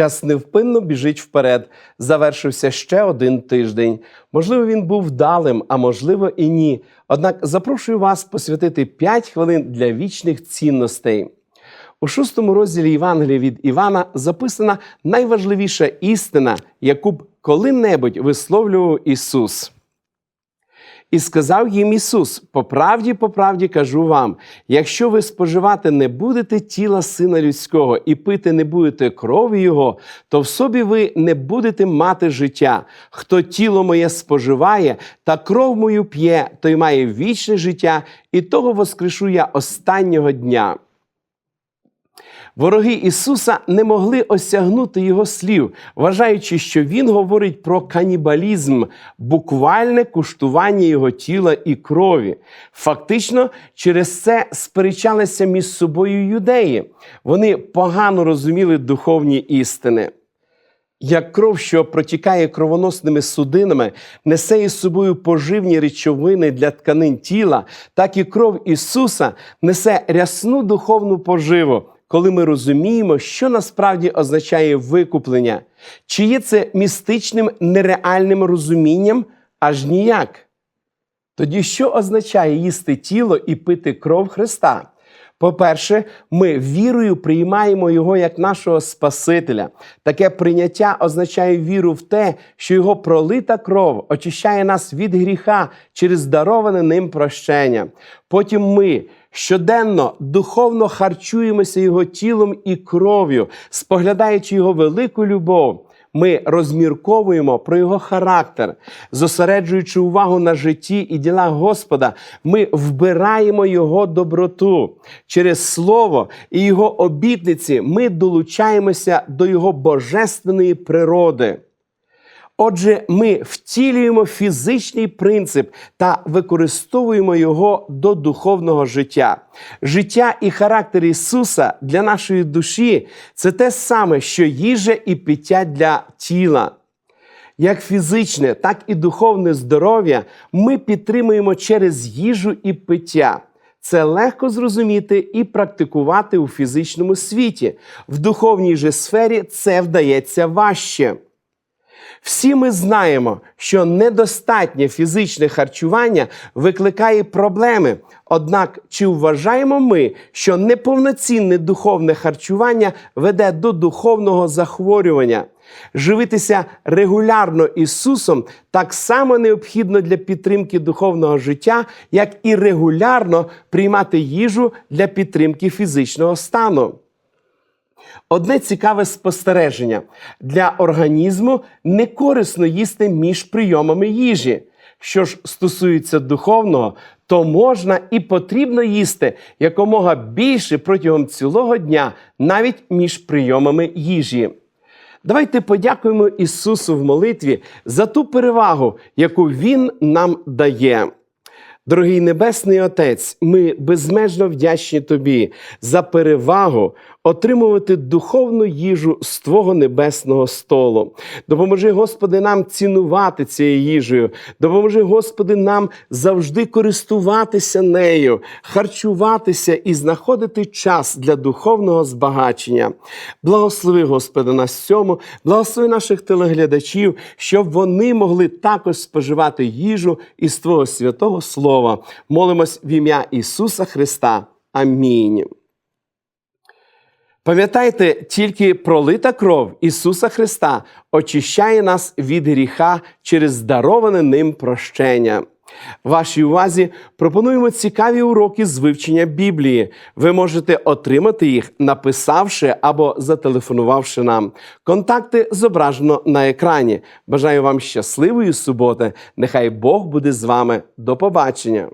Час невпинно біжить вперед. Завершився ще один тиждень. Можливо, він був вдалим, а можливо і ні. Однак запрошую вас посвятити 5 хвилин для вічних цінностей. У шостому розділі Євангелія від Івана записана найважливіша істина, яку б коли-небудь висловлював Ісус. І сказав їм Ісус: по правді, по правді кажу вам: якщо ви споживати не будете тіла Сина Людського і пити не будете крові Його, то в собі ви не будете мати життя. Хто тіло моє споживає та кров мою п'є, той має вічне життя, і того воскрешу я останнього дня. Вороги Ісуса не могли осягнути його слів, вважаючи, що Він говорить про канібалізм, буквальне куштування його тіла і крові. Фактично, через це сперечалися між собою юдеї. Вони погано розуміли духовні істини. Як кров, що протікає кровоносними судинами, несе із собою поживні речовини для тканин тіла, так і кров Ісуса несе рясну духовну поживу, коли ми розуміємо, що насправді означає викуплення, чи є це містичним нереальним розумінням, аж ніяк. Тоді що означає їсти тіло і пити кров Христа? По-перше, ми вірою приймаємо Його як нашого Спасителя. Таке прийняття означає віру в те, що Його пролита кров очищає нас від гріха через дароване ним прощення. Потім ми щоденно духовно харчуємося Його тілом і кров'ю, споглядаючи Його велику любов. Ми розмірковуємо про його характер, зосереджуючи увагу на житті і ділах Господа, ми вбираємо його доброту через слово і його обітниці. Ми долучаємося до його божественної природи. Отже, ми втілюємо фізичний принцип та використовуємо його до духовного життя. Життя і характер Ісуса для нашої душі це те саме, що їжа і пиття для тіла. Як фізичне, так і духовне здоров'я ми підтримуємо через їжу і пиття. Це легко зрозуміти і практикувати у фізичному світі. В духовній же сфері це вдається важче. Всі ми знаємо, що недостатнє фізичне харчування викликає проблеми. Однак, чи вважаємо ми, що неповноцінне духовне харчування веде до духовного захворювання? Живитися регулярно Ісусом так само необхідно для підтримки духовного життя, як і регулярно приймати їжу для підтримки фізичного стану. Одне цікаве спостереження: для організму не корисно їсти між прийомами їжі. Що ж стосується духовного, то можна і потрібно їсти якомога більше протягом цілого дня, навіть між прийомами їжі. Давайте подякуємо Ісусу в молитві за ту перевагу, яку Він нам дає. Дорогий Небесний Отець, ми безмежно вдячні Тобі за перевагу отримувати духовну їжу з Твого небесного столу. Допоможи, Господи, нам цінувати цією їжею. Допоможи, Господи, нам завжди користуватися нею, харчуватися і знаходити час для духовного збагачення. Благослови, Господи, нас цьому, благослови наших телеглядачів, щоб вони могли також споживати їжу із Твого святого Слова. Молимось в ім'я Ісуса Христа. Амінь. Пам'ятайте, тільки пролита кров Ісуса Христа очищає нас від гріха через дароване ним прощення. Вашій увазі пропонуємо цікаві уроки з вивчення Біблії. Ви можете отримати їх, написавши або зателефонувавши нам. Контакти зображено на екрані. Бажаю вам щасливої суботи. Нехай Бог буде з вами. До побачення!